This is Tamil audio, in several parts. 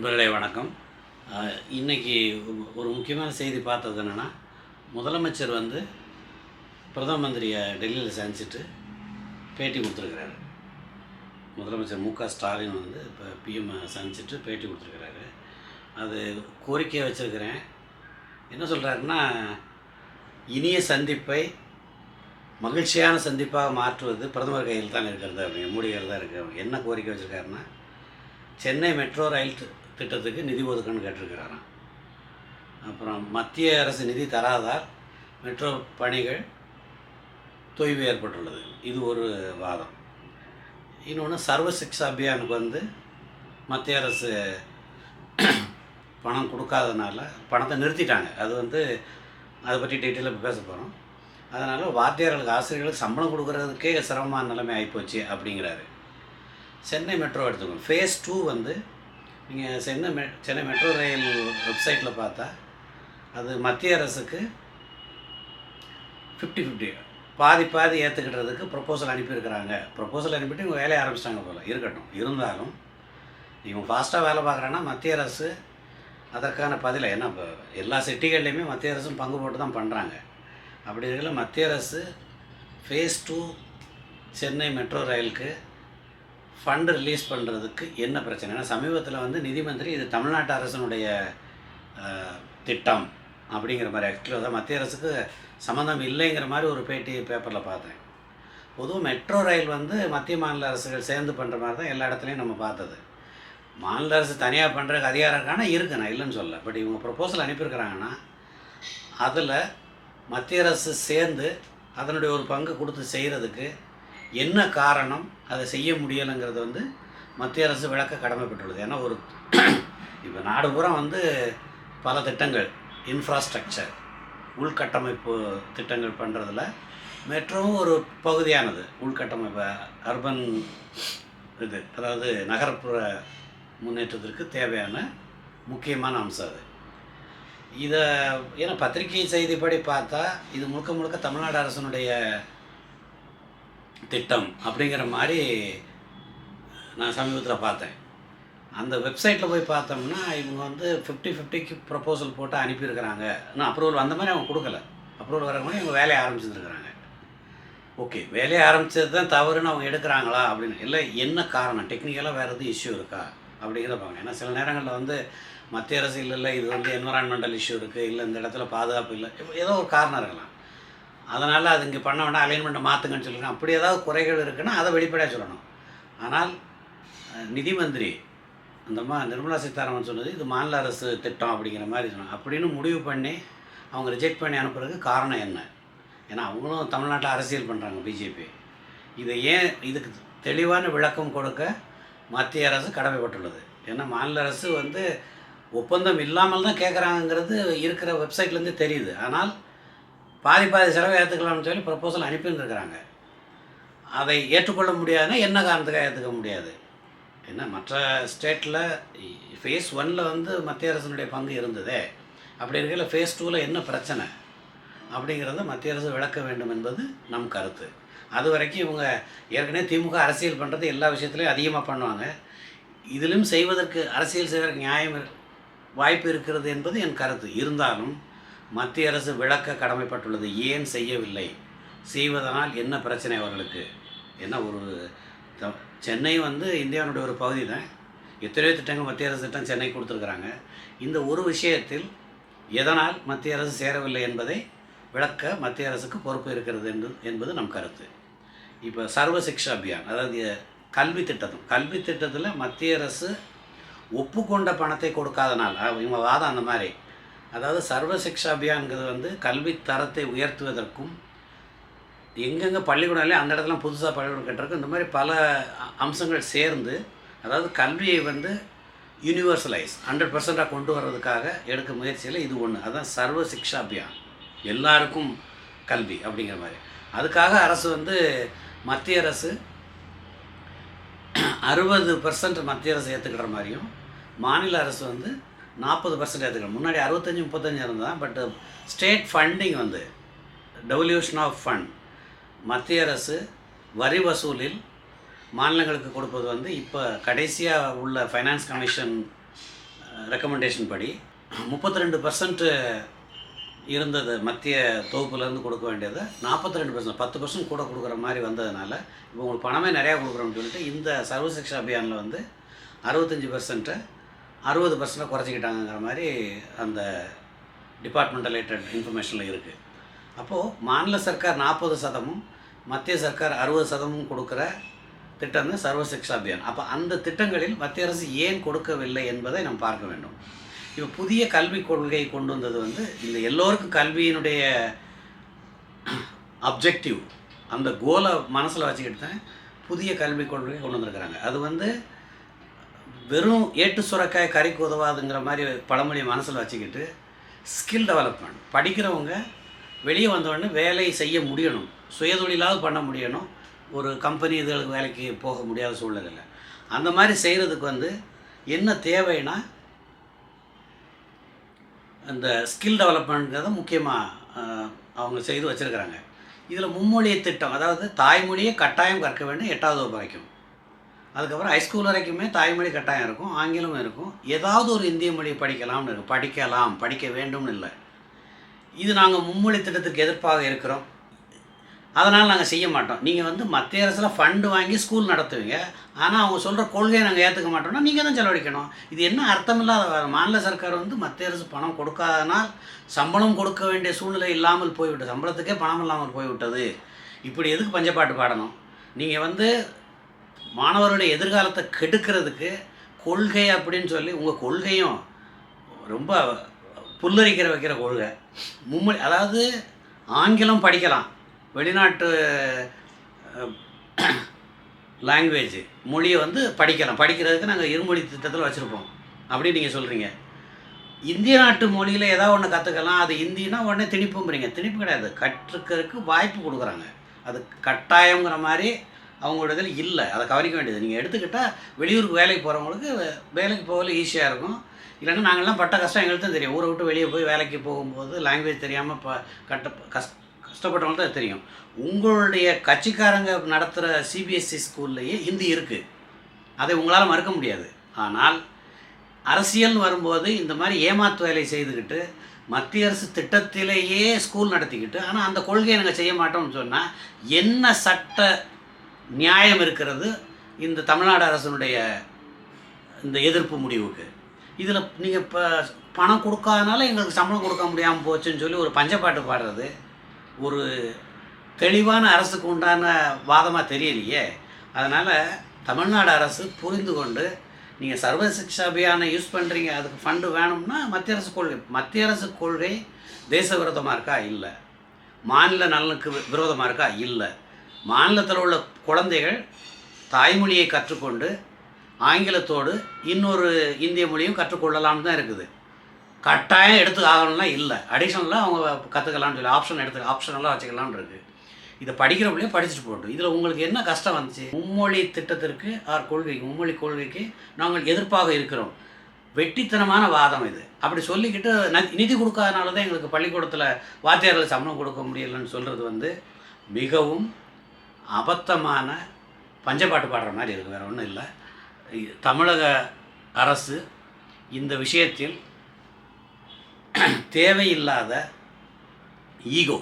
நண்பர்களே வணக்கம். இன்றைக்கி இன்னைக்கு ஒரு முக்கியமான செய்தி பார்த்தது என்னென்னா முதலமைச்சர் வந்து பிரதம மந்திரியை டெல்லியில் சந்திச்சுட்டு பேட்டி கொடுத்துருக்கிறாரு. முதலமைச்சர் மு க ஸ்டாலின் வந்து இப்போ பிஎம் சந்திச்சுட்டு பேட்டி கொடுத்துருக்கிறாரு. அது கோரிக்கையை வச்சுருக்கிறேன். என்ன சொல்கிறாருன்னா இனிய சந்திப்பை மகிழ்ச்சியான சந்திப்பாக மாற்றுவது பிரதமர் கையில் தான் இருக்கிறது அப்படிங்க மூடிகள் தான் இருக்குது என்ன கோரிக்கை வச்சுருக்காருன்னா சென்னை மெட்ரோ ரயில் திட்டத்துக்கு நிதி ஒதுக்கணும்னு கேட்டிருக்கிறாராம். அப்புறம் மத்திய அரசு நிதி தராதால் மெட்ரோ பணிகள் தொய்வு ஏற்பட்டுள்ளது. இது ஒரு வாதம். இன்னொன்று சர்வ சிக்ஷா அபியானுக்கு வந்து மத்திய அரசு பணம் கொடுக்காதனால பணத்தை நிறுத்திட்டாங்க. அது வந்து அதை பற்றி டீட்டெயிலாக பேச போகிறோம் அதனால் வாத்தியார்களுக்கு ஆசிரியர்களுக்கு சம்பளம் கொடுக்கறதுக்கே சிரமமான நிலைமை ஆகிப்போச்சு அப்படிங்கிறாரு. சென்னை மெட்ரோ எடுத்துக்கோங்க. ஃபேஸ் டூ வந்து நீங்கள் சென்னை மெ சென்னை மெட்ரோ ரயில் வெப்சைட்டில் பார்த்தா அது மத்திய அரசுக்கு ஃபிஃப்டி ஃபிஃப்டி பாதி பாதி ஏற்றுக்கிட்டதுக்கு ப்ரொப்போசல் அனுப்பியிருக்கிறாங்க. ப்ரொப்போசல் அனுப்பிட்டு இவங்க வேலையை ஆரம்பிச்சிட்டாங்க போல். இருக்கட்டும். இருந்தாலும் இவங்க ஃபாஸ்ட்டாக வேலை பார்க்குறேன்னா மத்திய அரசு அதற்கான பதிலை ஏன்னா இப்போ எல்லா சிட்டிகள்லேயுமே மத்திய அரசும் பங்கு போட்டு தான் பண்ணுறாங்க அப்படி இருக்கல மத்திய அரசு ஃபேஸ் டூ சென்னை மெட்ரோ ரயிலுக்கு ஃபண்டு ரிலீஸ் பண்ணுறதுக்கு என்ன பிரச்சனைனா சமீபத்தில் வந்து நிதி மந்திரி இது தமிழ்நாட்டு அரசனுடைய திட்டம் அப்படிங்கிற மாதிரி ஆக்சுவலாக தான் மத்திய அரசுக்கு சம்மந்தம் இல்லைங்கிற மாதிரி ஒரு பேட்டி பேப்பரில் பார்த்தேன். பொதுவாக மெட்ரோ ரயில் வந்து மத்திய மாநில அரசுகள் சேர்ந்து பண்ணுற மாதிரி தான் எல்லா இடத்துலையும் நம்ம பார்த்தது. மாநில அரசு தனியாக பண்ணுறதுக்கு அதிகாரம் இருக்கானா? இருக்கு நான் இல்லைன்னு சொல்ல பட் இவங்க ப்ரொப்போசல் அனுப்பியிருக்கிறாங்கன்னா அதில் மத்திய அரசு சேர்ந்து அதனுடைய ஒரு பங்கு கொடுத்து செய்கிறதுக்கு என்ன காரணம் அதை செய்ய முடியலைங்கிறது வந்து மத்திய அரசு விளக்க கடமைப்பட்டுள்ளது. ஏன்னா ஒரு இப்போ நாடு பூரா வந்து பல திட்டங்கள் இன்ஃப்ராஸ்ட்ரக்சர் உள்கட்டமைப்பு திட்டங்கள் பண்ணுறதுல மெட்ரோவும் ஒரு பகுதியானது. உள்கட்டமைப்பு அர்பன் இது அதாவது நகர்ப்புற முன்னேற்றத்திற்கு தேவையான முக்கியமான அம்சம் அது. இதை ஏன்னா பத்திரிகை செய்திப்படி பார்த்தா இது முழுக்க முழுக்க தமிழ்நாடு அரசனுடைய திட்டம் அப்படிங்கிற மாதிரி நான் சமீபத்தில் பார்த்தேன். அந்த வெப்சைட்டில் போய் பார்த்தோம்னா இவங்க வந்து ஃபிஃப்டி ஃபிஃப்டிக்கு ப்ரப்போசல் போட்டு அனுப்பியிருக்கிறாங்க. இன்னும் அப்ரூவல் வந்த மாதிரி அவங்க கொடுக்கல. அப்ரூவல் வர மாதிரி இவங்க வேலையை ஆரம்பிச்சிருக்கிறாங்க. ஓகே வேலையை ஆரம்பித்தது தான் தவறுன்னு அவங்க எடுக்கிறாங்களா அப்படின்னு. இல்லை என்ன காரணம்? டெக்னிக்கலாக வேறு எதுவும் இஷ்யூ இருக்கா? அப்படிங்கிறத பார்க்கணும் ஏன்னா சில நேரங்களில் வந்து மத்திய அரசு இல்லை இல்லை இது வந்து என்வரான்மெண்டல் இஷ்யூ இருக்குது இல்லை இந்த இடத்துல பாதுகாப்பு இல்லை ஏதோ ஒரு காரணம் இருக்கலாம். அதனால் அது இங்கே பண்ண வேண்டாம் அலைன்மெண்ட்டை மாற்றுங்கன்னு சொல்லிருக்காங்க. அப்படி ஏதாவது குறைகள் இருக்குன்னா அதை வெளிப்படையாக சொல்லணும். ஆனால் நிதி மந்திரி அந்த மா நிர்மலா சீதாராமன் சொன்னது இது மாநில அரசு திட்டம் அப்படிங்கிற மாதிரி சொன்னாங்க. அப்படின்னு முடிவு பண்ணி அவங்க ரிஜெக்ட் பண்ணி அனுப்புறதுக்கு காரணம் என்ன? ஏன்னா அவங்களும் தமிழ்நாட்டில் அரசியல் பண்ணுறாங்க பிஜேபி இதை ஏன் இதுக்கு தெளிவான விளக்கம் கொடுக்க மத்திய அரசு கடமைப்பட்டுள்ளது? ஏன்னா மாநில அரசு வந்து ஒப்பந்தம் இல்லாமல் தான் கேட்குறாங்கிறது இருக்கிற வெப்சைட்லேருந்து தெரியுது. ஆனால் பாதி பாதி செலவை ஏற்றுக்கலாம்னு சொல்லி ப்ரப்போசல் இருக்கிறாங்க அதை ஏற்றுக்கொள்ள முடியாதுன்னா என்ன காரணத்துக்காக ஏற்றுக்க முடியாது? என்ன மற்ற ஸ்டேட்டில் ஃபேஸ் ஒனில் வந்து மத்திய அரசினுடைய பங்கு இருந்ததே. அப்படி இருக்கையில் ஃபேஸ் டூவில் என்ன பிரச்சனை? அப்படிங்கிறத மத்திய அரசு விளக்க வேண்டும் என்பது நம் கருத்து. அது வரைக்கும் இவங்க ஏற்கனவே திமுக அரசியல் பண்ணுறது எல்லா விஷயத்துலையும் அதிகமாக பண்ணுவாங்க. இதிலும் செய்வதற்கு அரசியல் செய்வதற்கு நியாயம் வாய்ப்பு இருக்கிறது என்பது என் கருத்து. இருந்தாலும் மத்திய அரசு விளக்க கடமைப்பட்டுள்ளது. ஏன் செய்யவில்லை? செய்வதனால் என்ன பிரச்சனை அவர்களுக்கு? என்ன ஒரு த- சென்னை வந்து இந்தியாவுடைய ஒரு பகுதி தான் எத்தனையோ திட்டங்கள் மத்திய அரசு திட்டம் சென்னை கொடுத்துருக்குறாங்க. இந்த ஒரு விஷயத்தில் எதனால் மத்திய அரசு சேரவில்லை என்பதை விளக்க மத்திய அரசுக்கு பொறுப்பு இருக்கிறது என்று என்பது நம் கருத்து. இப்போ சர்வ சிக்ஷா அபியான் அதாவது கல்வி திட்டம் கல்வி திட்டத்தில் மத்திய அரசு ஒப்புக்கொண்ட பணத்தை கொடுக்காதனால் இவங்க வாதம் அந்த மாதிரி அதாவது சர்வ சிக்ஷா அபியான்கிறது வந்து கல்வி தரத்தை உயர்த்துவதற்கும் எங்கெங்கே பள்ளிக்கூடம்லே அந்த இடத்துல புதுசாக பள்ளிக்கூடம் கட்டுறதுக்கு இந்த மாதிரி பல அம்சங்கள் சேர்ந்து அதாவது கல்வியை வந்து யூனிவர்சலைஸ் ஹண்ட்ரட் பர்சண்ட்டாக கொண்டு வர்றதுக்காக எடுக்க முயற்சியில் இது ஒன்று அதுதான் சர்வ சிக்ஷா அபியான் எல்லாருக்கும் கல்வி அப்படிங்கிற மாதிரி. அதுக்காக அரசு வந்து மத்திய அரசு அறுபது பர்சன்ட் மத்திய அரசு ஏற்றுக்கிற மாதிரியும் மாநில அரசு வந்து நாற்பது பர்சன்ட் ஏற்றுக்கணும் முன்னாடி அறுபத்தஞ்சி முப்பத்தஞ்சு இருந்தால் பட் ஸ்டேட் ஃபண்டிங் வந்து டெவல்யூஷன் ஆஃப் ஃபண்ட் மத்திய அரசு வரி வசூலில் மாநிலங்களுக்கு கொடுப்பது வந்து இப்போ கடைசியாக உள்ள ஃபைனான்ஸ் கமிஷன் ரெக்கமெண்டேஷன் படி முப்பத்தி ரெண்டு பர்சன்ட் இருந்தது மத்திய தொகுப்புலேருந்து கொடுக்க வேண்டியது. நாற்பத்தி ரெண்டு பர்சன்ட் பத்து பர்சன்ட் கூட கொடுக்குற மாதிரி வந்ததுனால இப்போ உங்களுக்கு பணமே நிறையா கொடுக்குறோம்னு சொல்லிட்டு இந்த சர்வ சிக்ஷா அபியானில் வந்து அறுபத்தஞ்சி பர்சன்ட்டை அறுபது பர்சன்ட் குறைச்சிக்கிட்டாங்கிற மாதிரி அந்த டிபார்ட்மெண்ட் ரிலேட்டட் இன்ஃபர்மேஷனில் இருக்குது அப்போது மாநில சர்க்கார் நாற்பது சதமும் மத்திய சர்க்கார் அறுபது சதமும் கொடுக்குற திட்டம் தான் சர்வ சிக்ஷா அபியான். அப்போ அந்த திட்டங்களில் மத்திய அரசு ஏன் கொடுக்கவில்லை என்பதை நாம் பார்க்க வேண்டும். இப்போ புதிய கல்விக் கொள்கை கொண்டு வந்தது வந்து இந்த எல்லோருக்கும் கல்வியினுடைய அப்ஜெக்டிவ் அந்த கோலை மனசில் வச்சுக்கிட்டு தான் புதிய கல்விக் கொள்கை கொண்டு வந்திருக்கிறாங்க. அது வந்து வெறும் ஏட்டு சுரக்காய் கறிக்கு உதவாதுங்கிற மாதிரி பழமொழியை மனசில் வச்சுக்கிட்டு ஸ்கில் டெவலப்மெண்ட் படிக்கிறவங்க வெளியே வந்தோடனே வேலை செய்ய முடியணும். சுயதொழிலாவது பண்ண முடியணும். ஒரு கம்பெனி இதுகளுக்கு வேலைக்கு போக முடியாத சூழ்நிலையில். அந்த மாதிரி செய்கிறதுக்கு வந்து என்ன தேவைன்னா அந்த ஸ்கில் டெவலப்மெண்ட்ங்கிறத முக்கியமாக அவங்க செய்து வச்சுருக்கிறாங்க. இதில் மும்மொழி திட்டம் அதாவது தாய்மொழியை கட்டாயம் கற்க வேண்டும் எட்டாவது வரைக்கும். அதுக்கப்புறம் ஹைஸ்கூல் வரைக்குமே தாய்மொழி கட்டாயம் இருக்கும் ஆங்கிலமும் இருக்கும். ஏதாவது ஒரு இந்திய மொழியை படிக்கலாம்னு இருக்கும் படிக்கலாம் படிக்க வேண்டும்னு இல்லை. இது நாங்கள் மும்மொழி திட்டத்துக்கு எதிர்ப்பாக இருக்கிறோம். அதனால் நாங்கள் செய்ய மாட்டோம். நீங்கள் வந்து மத்திய அரசில் ஃபண்டு வாங்கி ஸ்கூல் நடத்துவீங்க. ஆனால் அவங்க சொல்கிற கொள்கையை நாங்கள் ஏற்றுக்க மாட்டோம்னா நீங்கள் தான் செலவழிக்கணும். இது என்ன அர்த்தமில்லாத மாநில சர்க்கார் வந்து மத்திய அரசு பணம் கொடுக்காதனால் சம்பளம் கொடுக்க வேண்டிய சூழ்நிலை இல்லாமல் போய்விட்டது. சம்பளத்துக்கே பணம் இல்லாமல் போய்விட்டது. இப்படி எதுக்கு பஞ்சப்பாட்டு பாடணும்? நீங்கள் வந்து மாணவருடைய எதிர்காலத்தை கெடுக்கிறதுக்கு கொள்கை அப்படின்னு சொல்லி உங்கள் கொள்கையும் ரொம்ப புல்லரிக்கிற வைக்கிற கொள்கை. மும்மொழி அதாவது ஆங்கிலம் படிக்கலாம். வெளிநாட்டு லாங்குவேஜ் மொழியை வந்து படிக்கலாம். படிக்கிறதுக்கு நாங்கள் இருமொழி திட்டத்தில் வச்சுருப்போம். அப்படின்னு நீங்கள் சொல்கிறீங்க இந்திய நாட்டு மொழியில் ஏதாவது ஒன்று கற்றுக்கலாம் அது இந்தினா உடனே திணிப்புங்கிறீங்க. திணிப்பு கிடையாது. கற்றுக்கிறதுக்கு வாய்ப்பு கொடுக்குறாங்க. அது கட்டாயங்கிற மாதிரி அவங்களோட இதில் இல்லை. அதை கவனிக்க வேண்டியது. நீங்கள் எடுத்துக்கிட்டால் வெளியூருக்கு வேலைக்கு போகிறவங்களுக்கு வேலைக்கு போகல ஈஸியாக இருக்கும். இல்லைன்னா நாங்கள்லாம் பட்ட கஷ்டம் எங்களுக்கு தான் தெரியும். ஊரை விட்டு வெளியே போய் வேலைக்கு போகும்போது லாங்குவேஜ் தெரியாமல் இப்போ கட்ட கஷ் கஷ்டப்பட்டவங்களுக்கு தான் தெரியும். உங்களுடைய கட்சிக்காரங்க நடத்துகிற சிபிஎஸ்சி ஸ்கூல்லையே ஹிந்தி இருக்குது அதை உங்களால் மறுக்க முடியாது. ஆனால் அரசியல்னு வரும்போது இந்த மாதிரி ஏமாத்து வேலை செய்துக்கிட்டு மத்திய அரசு திட்டத்திலேயே ஸ்கூல் நடத்திக்கிட்டு ஆனால் அந்த கொள்கையை நாங்கள் செய்ய மாட்டோம்னு சொன்னால் என்ன சட்ட நியாயம் இருக்கிறது இந்த தமிழ்நாடு அரசனுடைய இந்த எதிர்ப்பு முடிவுக்கு. இதில் நீங்கள் இப்போ பணம் கொடுக்காதனால எங்களுக்கு சம்பளம் கொடுக்க முடியாமல் போச்சுன்னு சொல்லி ஒரு பஞ்சப்பாட்டு பாடுறது ஒரு தெளிவான அரசுக்கு உண்டான வாதமாக தெரியலையே. அதனால் தமிழ்நாடு அரசு புரிந்து கொண்டு நீங்கள் சர்வ சிக்ஷா அபியானை யூஸ் பண்ணுறீங்க அதுக்கு ஃபண்டு வேணும்னா மத்திய அரசு கொள்கை மத்திய அரசு கொள்கை தேச விரோதமாக இருக்கா? இல்லை. மாநில நலனுக்கு வி- விரோதமாக இருக்கா? இல்லை. மாநிலத்தில் உள்ள குழந்தைகள் தாய்மொழியை கற்றுக்கொண்டு ஆங்கிலத்தோடு இன்னொரு இந்திய மொழியும் கற்றுக்கொள்ளலாம்னு தான் இருக்குது. கட்டாயம் எடுத்து ஆகணும்லாம் இல்லை. அடிஷனலாக அவங்க கற்றுக்கலாம்னு சொல்லி ஆப்ஷன் எடுத்து ஆப்ஷனெல்லாம் வச்சுக்கலாம்னு இருக்குது இதை படிக்கிற பிள்ளைய படிச்சுட்டு போட்டோம் இதில் உங்களுக்கு என்ன கஷ்டம் வந்துச்சு? மும்மொழி திட்டத்திற்கு ஆர் கொள்கைக்கு மும்மொழி கொள்கைக்கு நாங்கள் எதிர்ப்பாக இருக்கிறோம். வெட்டித்தனமான வாதம் இது. அப்படி சொல்லிக்கிட்டு நிதி கொடுக்காதனால தான் எங்களுக்கு பள்ளிக்கூடத்தில் வாத்தியார்கள் சம்பளம் கொடுக்க முடியலன்னு சொல்கிறது வந்து மிகவும் அபத்தமான பஞ்சப்பாட்டு பாடுற மாதிரி இருக்குது வேறு ஒன்றும் இல்லை. தமிழக அரசு இந்த விஷயத்தில் தேவையில்லாத ஈகோ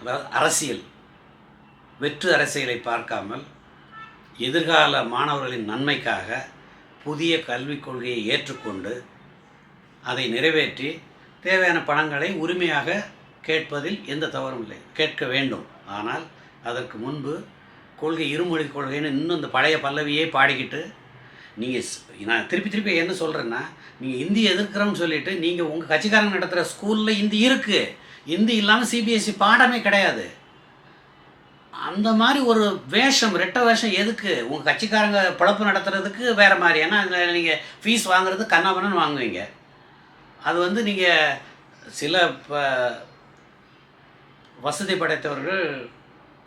அதாவது அரசியல் வெற்று அரசியலை பார்க்காமல் எதிர்கால மாணவர்களின் நன்மைக்காக புதிய கல்விக் கொள்கையை ஏற்றுக்கொண்டு அதை நிறைவேற்றி தேவையான பணங்களை உரிமையாக கேட்பதில் எந்த தவறும் இல்லை. கேட்க வேண்டும். ஆனால் அதற்கு முன்பு கொள்கை இருமொழி கொள்கைன்னு இன்னும் இந்த பழைய பல்லவியே பாடிக்கிட்டு நீங்கள் நான் திருப்பி திருப்பி என்ன சொல்கிறேன்னா நீங்கள் இந்தி எதிர்க்கிறோம்னு சொல்லிட்டு நீங்கள் உங்கள் கட்சிக்காரங்க நடத்துகிற ஸ்கூலில் இந்தி இருக்குது இந்தி இல்லாமல் சிபிஎஸ்சி பாடமே கிடையாது. அந்த மாதிரி ஒரு வேஷம் ரெட்ட வேஷம் எதுக்கு? உங்கள் கட்சிக்காரங்க பிழப்பு நடத்துறதுக்கு வேறு மாதிரி. ஏன்னா அதில் நீங்கள் ஃபீஸ் வாங்குறது கண்ணாபண்ணன்னு வாங்குவீங்க. அது வந்து நீங்கள் சில இப்போ வசதி படைத்தவர்கள்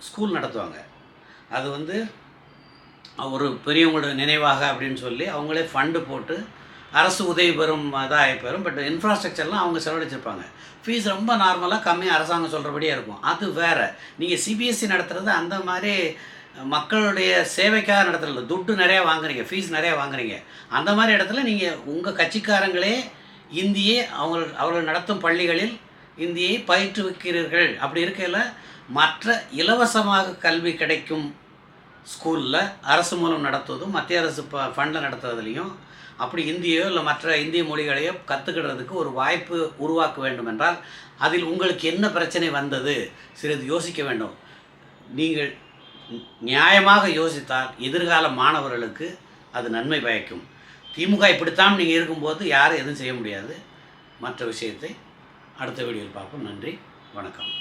ஸ்கூல் நடத்துவாங்க. அது வந்து ஒரு பெரியவங்களோட நினைவாக அப்படின்னு சொல்லி அவங்களே ஃபண்டு போட்டு அரசு உதவி பெறும் இதாக பெறும் பட் இன்ஃப்ராஸ்ட்ரக்சர்லாம் அவங்க செலவழிச்சிருப்பாங்க. ஃபீஸ் ரொம்ப நார்மலாக கம்மியாக அரசாங்கம் சொல்கிறபடியே இருக்கும். அது வேறு. நீங்கள் சிபிஎஸ்சி நடத்துகிறது அந்த மாதிரி மக்களுடைய சேவைக்காக நடத்துறது துட்டு நிறையா வாங்குறீங்க. ஃபீஸ் நிறையா வாங்குறீங்க. அந்த மாதிரி இடத்துல நீங்கள் உங்கள் கட்சிக்காரங்களே இந்தியை அவங்க அவர்கள் நடத்தும் பள்ளிகளில் இந்தியை பயிற்றுவிக்கிறீர்கள். அப்படி இருக்கையில் மற்ற இலவசமாக கல்வி கிடைக்கும் ஸ்கூலில் அரசு மூலம் நடத்துவதும் மத்திய அரசு ப ஃபண்டில் நடத்துறதுலையும் அப்படி இந்தியோ இல்லை மற்ற இந்திய மொழிகளையோ கற்றுக்கிடுறதுக்கு ஒரு வாய்ப்பு உருவாக்க வேண்டும் என்றால் அதில் உங்களுக்கு என்ன பிரச்சனை வந்தது சிறிது யோசிக்க வேண்டும். நீங்கள் நியாயமாக யோசித்தால் எதிர்கால மாணவர்களுக்கு அது நன்மை பயக்கும். திமுக இப்படித்தான் நீங்கள் இருக்கும்போது யாரும் எதுவும் செய்ய முடியாது. மற்ற விஷயத்தை அடுத்த வீடியோவில் பார்ப்போம். நன்றி. வணக்கம்.